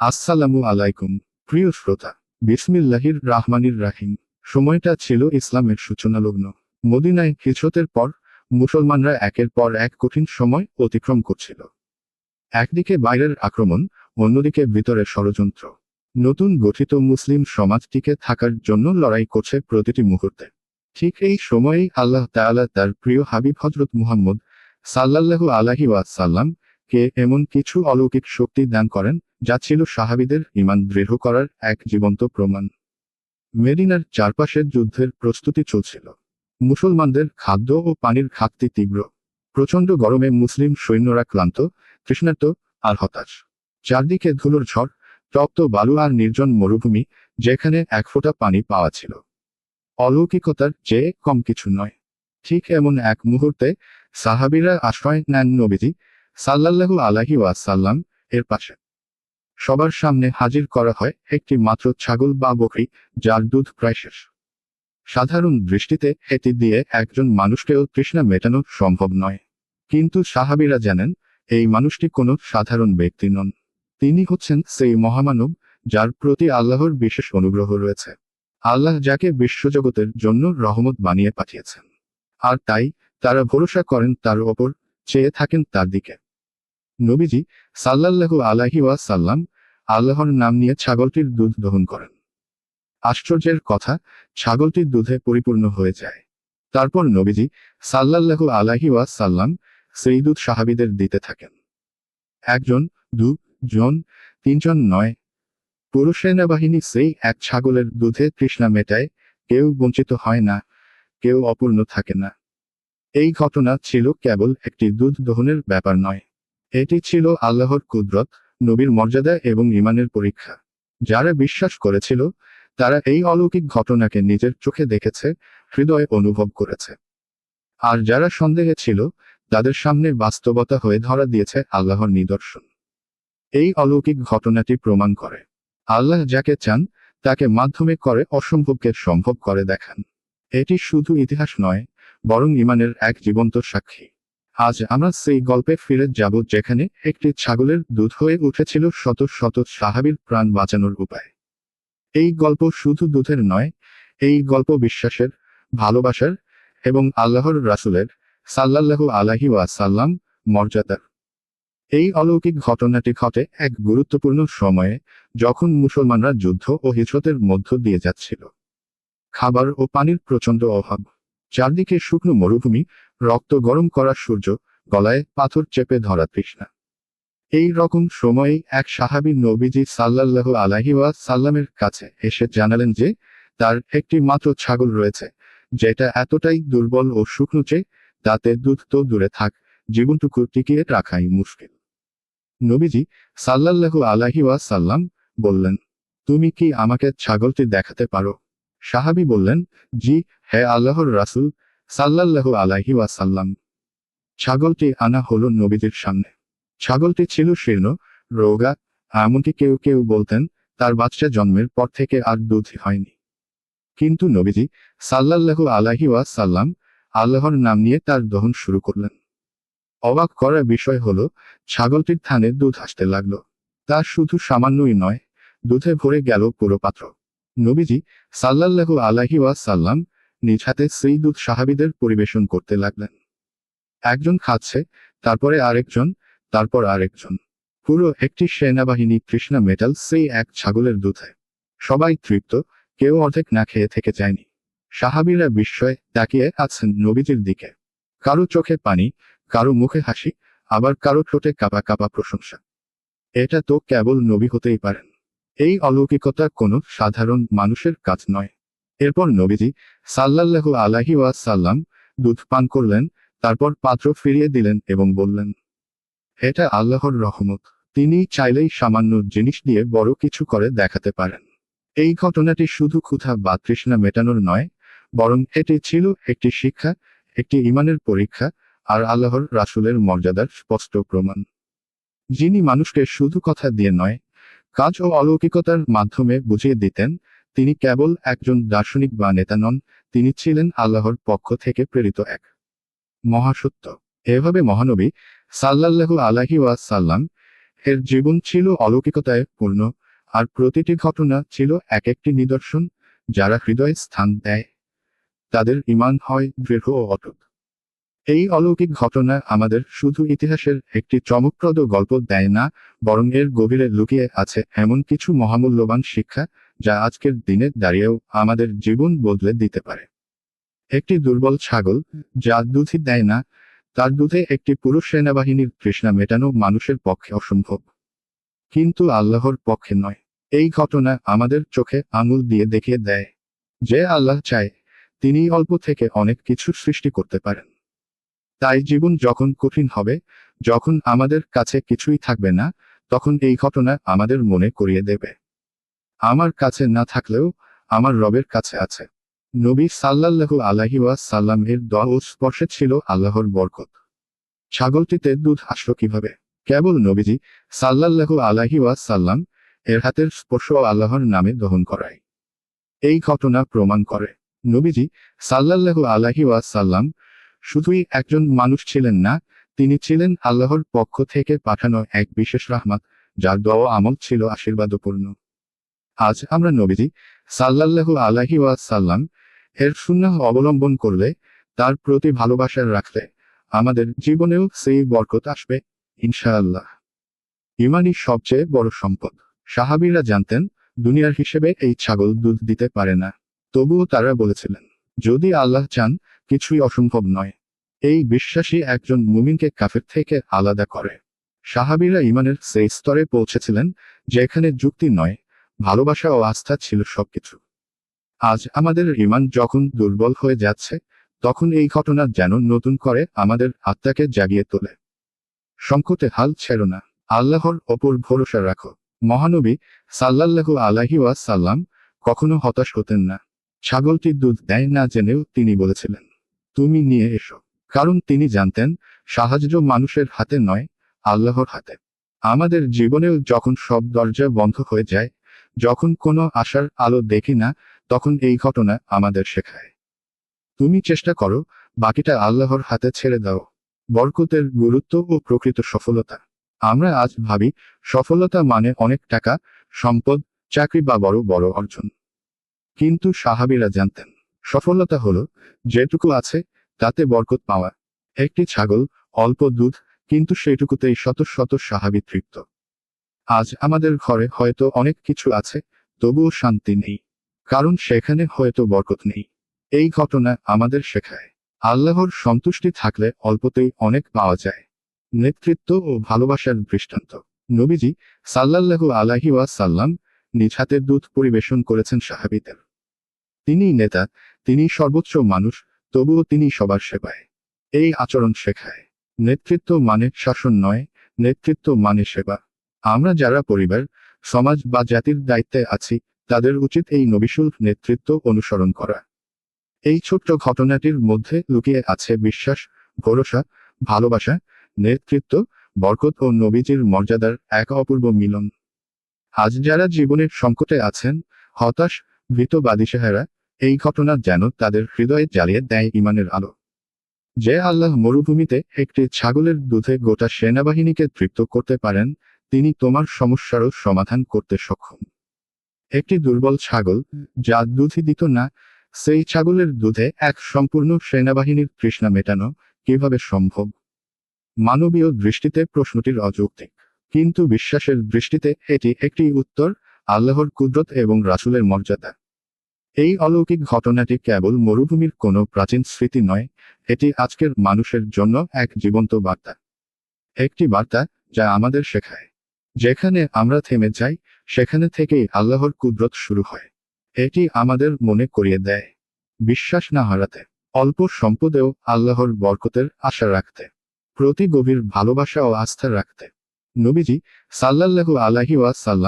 আসসালামু আলাইকুম, প্রিয় শ্রোতা। বিসমিল্লাহির রাহমানির রাহিম। সময়টা ছিল ইসলামের সূচনা লগ্ন মদিনায় হিজরতের পর মুসলমানরা একের পর এক কঠিন সময় অতিক্রম করছিল। একদিকে বাইরের আক্রমণ, অন্যদিকে ভিতরের ষড়যন্ত্র। নতুন গঠিত মুসলিম সমাজ টিকে থাকার জন্য লড়াই করছে প্রতিটি মুহূর্তে। ঠিক এই সময়েই আল্লাহ তাআলা তার প্রিয় হাবিব হজরত মুহাম্মদ সাল্লাল্লাহু আলাহি ওয়াসাল্লাম কে এমন কিছু অলৌকিক শক্তি দান করেন যা ছিল সাহাবিদের ইমান দৃঢ় করার এক জীবন্ত প্রমাণ। মেরিনার চারপাশের যুদ্ধের প্রস্তুতি চলছিল। মুসলমানদের খাদ্য ও পানির ঘাটতি তীব্র। প্রচণ্ড গরমে মুসলিম সৈন্যরা ক্লান্ত, তৃষ্ণার্ত আর হতাশ। চারদিকে ধুলোর ঝড়, তপ্ত বালু আর নির্জন মরুভূমি, যেখানে এক ফোঁটা পানি পাওয়া ছিল। অলৌকিকতার চেয়ে কম কিছু নয়। ঠিক এমন এক মুহূর্তে সাহাবিরা আশ্রয় নেন নবীজি সাল্লাল্লাহু আলাহি ওয়াসাল্লাম এর পাশে। সবার সামনে হাজির করা হয় একটি মাত্র ছাগল বা বকরি, যার দুধ প্রায় শেষ। সাধারণ দৃষ্টিতে এটি দিয়ে একজন মানুষকেও তৃষ্ণা মেটানো সম্ভব নয়। কিন্তু সাহাবিরা জানেন, এই মানুষটি কোনো সাধারণ ব্যক্তি নন। তিনি হচ্ছেন সেই মহামানব, যার প্রতি আল্লাহর বিশেষ অনুগ্রহ রয়েছে। আল্লাহ যাকে বিশ্বজগতের জন্য রহমত বানিয়ে পাঠিয়েছেন। আর তাই, তারা ভরসা করেন তার ওপর, চেয়ে থাকেন তার দিকে। নবীজি সাল্লাল্লাহু আলাহি সাল্লাম আল্লাহর নাম নিয়ে ছাগলটির দুধ দহন করেন। আশ্চর্যের কথা, ছাগলটির দুধে পরিপূর্ণ হয়ে যায়। তারপর নবীজি সাল্লাল্লাহু আলাহি সাল্লাম সেই দুধ সাহাবিদের দিতে থাকেন। একজন, দু, জন, তিনজন, নয় পুরুষ সেনাবাহিনী সেই এক ছাগলের দুধে তৃষ্ণা মেটায়, কেউ বঞ্চিত হয় না, কেউ অপূর্ণ থাকে না। এই ঘটনা ছিল কেবল একটি দুধ দহনের ব্যাপার নয়। এটি ছিল আল্লাহর কুদরত, নবীর মর্যাদা এবং ইমানের পরীক্ষা। যারা বিশ্বাস করেছিল, তারা এই অলৌকিক ঘটনাকে নিজের চোখে দেখেছে, হৃদয়ে অনুভব করেছে। আর যারা সন্দেহে ছিল, তাদের সামনে বাস্তবতা হয়ে ধরা দিয়েছে আল্লাহর নিদর্শন। এই অলৌকিক ঘটনাটি প্রমাণ করে। আল্লাহ যাকে চান, তাকে মাধ্যমে করে অসম্ভবকে সম্ভব করে দেখান। এটি শুধু ইতিহাস নয়, বরং ইমানের এক জীবন্ত সাক্ষী। আজ আমরা সেই গল্পে ফিরে যাব যেখানে একটি ছাগলের দুধ হয়ে উঠেছিল শত শত সাহাবীর প্রাণ বাঁচানোর উপায়। এই গল্প শুধু দুধের নয়, এই গল্প বিশ্বাসের, ভালোবাসার এবং আল্লাহর রাসুলের সাল্লাল্লাহু আলাহি ওয়াসাল্লাম মর্যাদার। এই অলৌকিক ঘটনাটি ঘটে এক গুরুত্বপূর্ণ সময়ে যখন মুসলমানরা যুদ্ধ ও হিজরতের মধ্য দিয়ে যাচ্ছিল। খাবার ও পানির প্রচণ্ড অভাব, চারদিকে শুকনো মরুভূমি রক্ত গরম করা সূর্য গলায় পাথর চেপে ধরা তৃষ্ণা। এই রকম সময়ে এক সাহাবী নবীজি সাল্লাল্লাহু আলাহি ওয়া সাল্লামের কাছে এসে জানালেন যে, তার একটি মাত্র ছাগল রয়েছে, যেটা এতটাই দুর্বল ও শুকনো যে, তাতে দুধ তো দূরে থাক, জীবনটুকু টিকিয়ে রাখাই মুশকিল। নবীজি সাল্লাল্লাহু আলাহি ওয়া সাল্লাম বললেন, তুমি কি আমাকে ছাগলটি দেখাতে পারো? সাহাবী বললেন, জি, হে আল্লাহর রাসূল সাল্লাল্লাহু আলাইহি ওয়াসাল্লাম। ছাগলটি আনা হলো নবীজির সামনে। ছাগলটি ছিল শীর্ণ, রোগা, এমনকি কেউ কেউ বলতেন, তার বাচ্চা জন্মের পর থেকে আর দুধ হয়নি। কিন্তু নবীজি সাল্লাল্লাহু আলাইহি ওয়াসাল্লাম আল্লাহর নাম নিয়ে তার দহন শুরু করলেন। অবাক করার বিষয় হলো, ছাগলটির থানে দুধ আসতে লাগল। তা শুধু সামান্যই নয়, দুধে ভরে গেল পুরো পাত্র। নবীজি সাল্লাল্লাহু আলাইহি ওয়াসাল্লাম নিজ হাতে সেই দুধ সাহাবিদের পরিবেশন করতে লাগলেন। একজন খাচ্ছে, তারপরে আরেকজন, তারপর আরেকজন। পুরো একটি সেনাবাহিনী কৃষ্ণা মেটাল সেই এক ছাগলের দুধে। সবাই তৃপ্ত, কেউ অর্ধেক না খেয়ে থেকে যায়নি। সাহাবিরা বিস্ময়ে তাকিয়ে আছেন নবীজির দিকে। কারও চোখে পানি, কারও মুখে হাসি, আবার কারও ঠোঁটে কাপা কাপা প্রশংসা। এটা তো কেবল নবী হতেই পারেন। এই অলৌকিকতা কোনো সাধারণ মানুষের কাজ নয়। এরপর নবীজি সাল্লাল্লাহু আলাহি সাল্লাম দুধ পান করলেন, তারপর পাত্র ফিরিয়ে দিলেন এবং বললেন, এটা আল্লাহর রহমত। তিনি চাইলেই সামান্য জিনিস দিয়ে বড় কিছু করে দেখাতে পারেন। এই ঘটনাটি শুধু ক্ষুধা বা তৃষ্ণা মেটানোর নয়, বরং এটি ছিল একটি শিক্ষা, একটি ইমানের পরীক্ষা আর আল্লাহর রাসুলের মর্যাদার স্পষ্ট প্রমাণ। যিনি মানুষকে শুধু কথা দিয়ে নয়, কাজ ও অলৌকিকতার মাধ্যমে বুঝিয়ে দিতেন তিনি কেবল একজন দার্শনিক বা নেতা নন, তিনি ছিলেন আল্লাহর পক্ষ থেকে প্রেরিত এক মহাসত্য। এভাবে মহানবী সাল্লাল্লাহু আলাহি সাল্লাম এর জীবন ছিল অলৌকিকতায় পূর্ণ, আর প্রতিটি ঘটনা ছিল এক একটি নিদর্শন, যারা হৃদয়ে স্থান দেয়। তাদের ইমান হয় দৃঢ় ও অটুট। এই অলৌকিক ঘটনা আমাদের শুধু ইতিহাসের একটি চমকপ্রদ গল্প দেয় না, বরং এর গভীরে লুকিয়ে আছে এমন কিছু মহামূল্যবান শিক্ষা যা আজকের দিনে দাঁড়িয়েও আমাদের জীবন বদলে দিতে পারে। একটি দুর্বল ছাগল, যা দুধই দেয় না, তার দুধে একটি পুরুষ সেনাবাহিনীর তৃষ্ণা মেটানো মানুষের পক্ষে অসম্ভব। কিন্তু আল্লাহর পক্ষে নয়। এই ঘটনা আমাদের চোখে আঙুল দিয়ে দেখিয়ে দেয় যে আল্লাহ চায় তিনি অল্প থেকে অনেক কিছু সৃষ্টি করতে পারেন। তাই জীবন যখন কঠিন হবে, যখন আমাদের কাছে কিছুই থাকবে না, তখন এই ঘটনা আমাদের মনে করিয়ে দেবে। আমার কাছে না থাকলেও আমার রবের কাছে আছে। নবী সাল্লাল্লাহু আলাহি সাল্লাম এর দোয়া ও স্পর্শে ছিল আল্লাহর বরকত। ছাগলটিতে দুধ আসলো কীভাবে? কেবল নবীজি সাল্লাল্লাহু আলাহি সাল্লাম এর হাতের স্পর্শ আল্লাহর নামে দহন করায়। এই ঘটনা প্রমাণ করে, নবীজি সাল্লাল্লাহু আলাহি সাল্লাম শুধুই একজন মানুষ ছিলেন না, তিনি ছিলেন আল্লাহর পক্ষ থেকে পাঠানো এক বিশেষ রাহমাত, যার দোয়া আমল ছিল আশীর্বাদপূর্ণ। আজ আমরা নবীজি সাল্লাল্লাহু আলাহি সাল্লাম এর সুন্নাহ অবলম্বন করলে, তার প্রতি ভালোবাসা রাখলে আমাদের জীবনেও সেই বরকত আসবে, ইনশাআল্লাহ। ইমানই সবচেয়ে বড় সম্পদ। সাহাবিরা জানতেন, দুনিয়ার হিসেবে এই ছাগল দুধ দিতে পারে না। তবুও তারা বলেছিলেন, যদি আল্লাহ চান, কিছুই অসম্ভব নয়। এই বিশ্বাসী একজন মুমিনকে কাফের থেকে আলাদা করে। সাহাবীরা ইমানের সেই স্তরে পৌঁছেছিলেন, যেখানে যুক্তি নয় ভালোবাসা ও আস্থা ছিল সবকিছু। আজ আমাদের ইমান যখন দুর্বল হয়ে যাচ্ছে, তখন এই ঘটনা যেন নতুন করে আমাদের আত্মাকে জাগিয়ে তোলে। সংকটে হাল ছেড়ো না, আল্লাহর ওপর ভরসা রাখো। মহানবী সাল্লাল্লাহু আলাহি সাল্লাম কখনো হতাশ হতেন না। ছাগলটি দুধ দেয় না জেনেও তিনি বলেছিলেন, তুমি নিয়ে এসো। কারণ তিনি জানতেন, সাহায্য মানুষের হাতে নয়, আল্লাহর হাতে। আমাদের জীবনেও যখন সব দরজা বন্ধ হয়ে যায় যখন কোনো আশার আলো দেখি না, তখন এই ঘটনা আমাদের শেখায়। তুমি চেষ্টা করো, বাকিটা আল্লাহর হাতে ছেড়ে দাও। বরকতের গুরুত্ব ও প্রকৃত সফলতা। আমরা আজ ভাবি, সফলতা মানে অনেক টাকা, সম্পদ, চাকরি বা বড় বড় অর্জন। কিন্তু সাহাবিরা জানতেন, সফলতা হল, যেটুকু আছে, তাতে বরকত পাওয়া। একটি ছাগল, অল্প দুধ, কিন্তু সেটুকুতেই শত শত সাহাবি তৃপ্ত। আজ আমাদের ঘরে হয়তো অনেক কিছু আছে, তবুও শান্তি নেই। কারণ সেখানে হয়তো বরকত নেই। এই ঘটনা আমাদের শেখায়। আল্লাহর সন্তুষ্টি থাকলে অল্পতেই অনেক পাওয়া যায়। নেতৃত্ব ও ভালোবাসার দৃষ্টান্ত। নবীজি সাল্লাল্লাহু আলাহি সাল্লাম নিজ হাতের দুধ পরিবেশন করেছেন সাহাবিদের। তিনি নেতা, তিনি সর্বোচ্চ মানুষ, তবুও তিনি সবার সেবায়। এই আচরণ শেখায়। নেতৃত্ব মানে শাসন নয়, নেতৃত্ব মানে সেবা। আমরা যারা পরিবার, সমাজ বা জাতির দায়িত্বে আছি, তাদের উচিত এই নবিশুল নেতৃত্ব অনুসরণ করা। এই ছোট্ট ঘটনাটির মধ্যে লুকিয়ে আছে বিশ্বাস, ভরসা, ভালোবাসা, নেতৃত্ব, বরকত ও নবীজির মর্যাদার এক অপূর্ব মিলন। আজ যারা জীবনের সংকটে আছেন, হতাশ, ভীত বাদিসেহারা এই ঘটনা যেন তাদের হৃদয়ে জ্বালিয়ে দেয় ইমানের আলো। যে আল্লাহ মরুভূমিতে একটি ছাগলের দুধে গোটা সেনাবাহিনীকে তৃপ্ত করতে পারেন তিনি তোমার সমস্যারও সমাধান করতে সক্ষম। একটি দুর্বল ছাগল, যা দুধই দিত না, সেই ছাগলের দুধে এক সম্পূর্ণ সেনাবাহিনীর তৃষ্ণা মেটানো কীভাবে সম্ভব? মানবীয় দৃষ্টিতে প্রশ্নটির অযৌক্তিক, কিন্তু বিশ্বাসের দৃষ্টিতে এটি একটি উত্তর, আল্লাহর কুদরত এবং রাসুলের মর্যাদা। এই অলৌকিক ঘটনাটি কেবল মরুভূমির কোনো প্রাচীন স্মৃতি নয়, এটি আজকের মানুষের জন্য এক জীবন্ত বার্তা। একটি বার্তা যা আমাদের শেখায়। যেখানে আমরা থেমে যাই, সেখানে থেকেই আল্লাহর কুদরত শুরু হয়। এটি আমাদের মনে করিয়ে দেয়। বিশ্বাস না হারাতে, অল্প সম্পদেও আল্লাহর বরকতের আশা রাখতে, প্রতি গভীর ভালোবাসা ও আস্থা রাখতে। নবীজি সাল্লাল্লাহু আলাহি ওয়াসাল্লাম